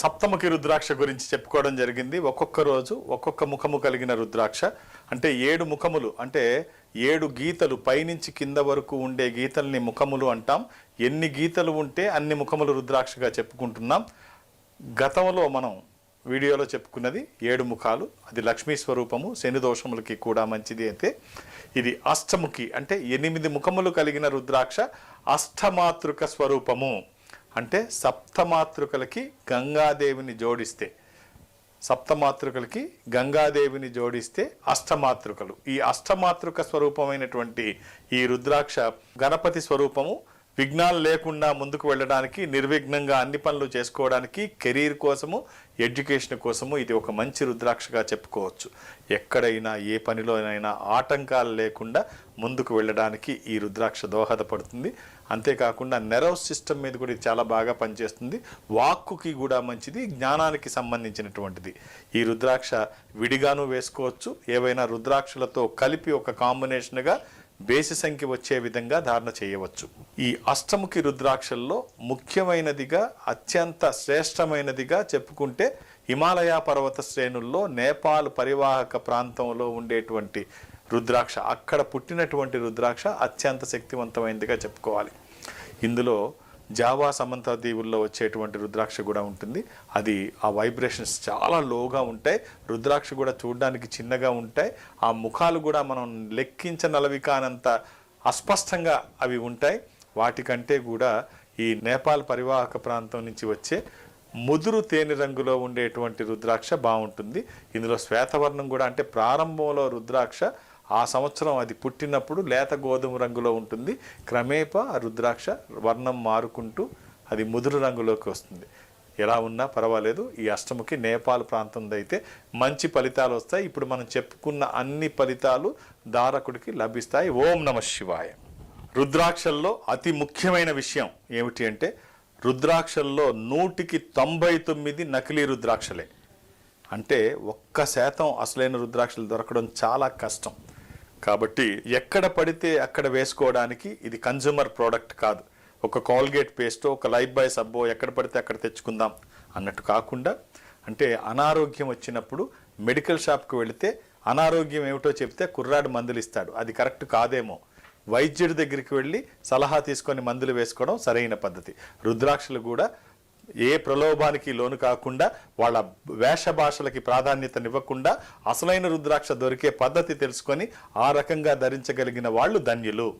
సప్తముఖి రుద్రాక్ష గురించి చెప్పుకోవడం జరిగింది. ఒక్కొక్క రోజు ఒక్కొక్క ముఖము కలిగిన రుద్రాక్ష. అంటే ఏడు ముఖములు అంటే ఏడు గీతలు పైనుంచి కింద వరకు ఉండే గీతల్ని ముఖములు అంటాం. ఎన్ని గీతలు ఉంటే అన్ని ముఖములు రుద్రాక్షగా చెప్పుకుంటున్నాం. గతంలో మనం వీడియోలో చెప్పుకున్నది ఏడు ముఖాలు. అది లక్ష్మీ స్వరూపము శని దోషములకి కూడా మంచిది అయితే ఇది అష్టముఖి అంటే ఎనిమిది ముఖములు కలిగిన రుద్రాక్ష అష్టమాతృక స్వరూపము. అంటే సప్తమాతృకలకి గంగాదేవిని జోడిస్తే సప్తమాతృకలకి గంగాదేవిని జోడిస్తే అష్టమాతృకలు. ఈ అష్టమాతృక స్వరూపమైనటువంటి ఈ రుద్రాక్ష గణపతి స్వరూపము విఘ్నాలు లేకుండా ముందుకు వెళ్ళడానికి నిర్విఘ్నంగా అన్ని పనులు చేసుకోవడానికి కెరీర్ కోసము ఎడ్యుకేషన్ కోసము ఇది ఒక మంచి రుద్రాక్షగా చెప్పుకోవచ్చు. ఎక్కడైనా ఏ పనిలోనైనా ఆటంకాలు లేకుండా ముందుకు వెళ్ళడానికి ఈ రుద్రాక్ష దోహదపడుతుంది. అంతేకాకుండా నెరవ్ సిస్టమ్ మీద కూడా ఇది చాలా బాగా పనిచేస్తుంది. వాక్కుకి కూడా మంచిది జ్ఞానానికి సంబంధించినటువంటిది. ఈ రుద్రాక్ష విడిగాను వేసుకోవచ్చు. ఏవైనా రుద్రాక్షలతో కలిపి ఒక కాంబినేషన్గా బేసి సంఖ్య వచ్చే విధంగా ధారణ చేయవచ్చు. ఈ అష్టముఖి రుద్రాక్షల్లో ముఖ్యమైనదిగా అత్యంత శ్రేష్టమైనదిగా చెప్పుకుంటే హిమాలయ పర్వత శ్రేణుల్లో నేపాల్ పరివాహక ప్రాంతంలో ఉండేటువంటి రుద్రాక్ష అక్కడ పుట్టినటువంటి రుద్రాక్ష అత్యంత శక్తివంతమైనదిగా చెప్పుకోవాలి. ఇందులో జావా సమంత దీవుల్లో వచ్చేటువంటి రుద్రాక్ష కూడా ఉంటుంది. అది ఆ వైబ్రేషన్స్ చాలా లోగా ఉంటాయి. రుద్రాక్ష కూడా చూడడానికి చిన్నగా ఉంటాయి. ఆ ముఖాలు కూడా మనం లెక్కించనలవి కానంత అస్పష్టంగా అవి ఉంటాయి. వాటికంటే కూడా ఈ నేపాల్ పరివాహక ప్రాంతం నుంచి వచ్చే ముదురు తేనె రంగులో ఉండేటువంటి రుద్రాక్ష బాగుంటుంది ఇందులో శ్వేతవర్ణం కూడా అంటే ప్రారంభంలో రుద్రాక్ష ఆ సంవత్సరం అది పుట్టినప్పుడు లేత గోధుమ రంగులో ఉంటుంది. క్రమేపా రుద్రాక్ష వర్ణం మారుకుంటూ అది ముదురు రంగులోకి వస్తుంది. ఎలా ఉన్నా పర్వాలేదు. ఈ అష్టముకి నేపాల్ ప్రాంతంలో అయితే మంచి ఫలితాలు వస్తాయి. ఇప్పుడు మనం చెప్పుకున్న అన్ని ఫలితాలు దారకుడికి లభిస్తాయి. ఓం నమ శివాయ. రుద్రాక్షల్లో అతి ముఖ్యమైన విషయం ఏమిటి అంటే రుద్రాక్షల్లో నూటికి తొంభై తొమ్మిది నకిలీ రుద్రాక్షలే. అంటే ఒక్క శాతం అసలైన రుద్రాక్షలు దొరకడం చాలా కష్టం. కాబట్టి ఎక్కడ పడితే అక్కడ వేసుకోవడానికి ఇది కన్జ్యూమర్ ప్రోడక్ట్ కాదు. ఒక కాల్గేట్ పేస్టో ఒక లైఫ్ బాయ్ సబ్బో ఎక్కడ పడితే అక్కడ తెచ్చుకుందాం అన్నట్టు కాకుండా అంటే అనారోగ్యం వచ్చినప్పుడు మెడికల్ షాప్కి వెళితే అనారోగ్యం ఏమిటో చెప్తే కుర్రాడు మందులు ఇస్తాడు. అది కరెక్ట్ కాదేమో. వైద్యుడి దగ్గరికి వెళ్ళి సలహా తీసుకొని మందులు వేసుకోవడం సరైన పద్ధతి. రుద్రాక్షలు కూడా ఏ ప్రలోభానికి లోను కాకుండా వాళ్ళ వేష భాషలకి ప్రాధాన్యతనివ్వకుండా అసలైన రుద్రాక్ష దొరికే పద్ధతి తెలుసుకొని ఆ రకంగా ధరించగలిగిన వాళ్ళు ధన్యులు.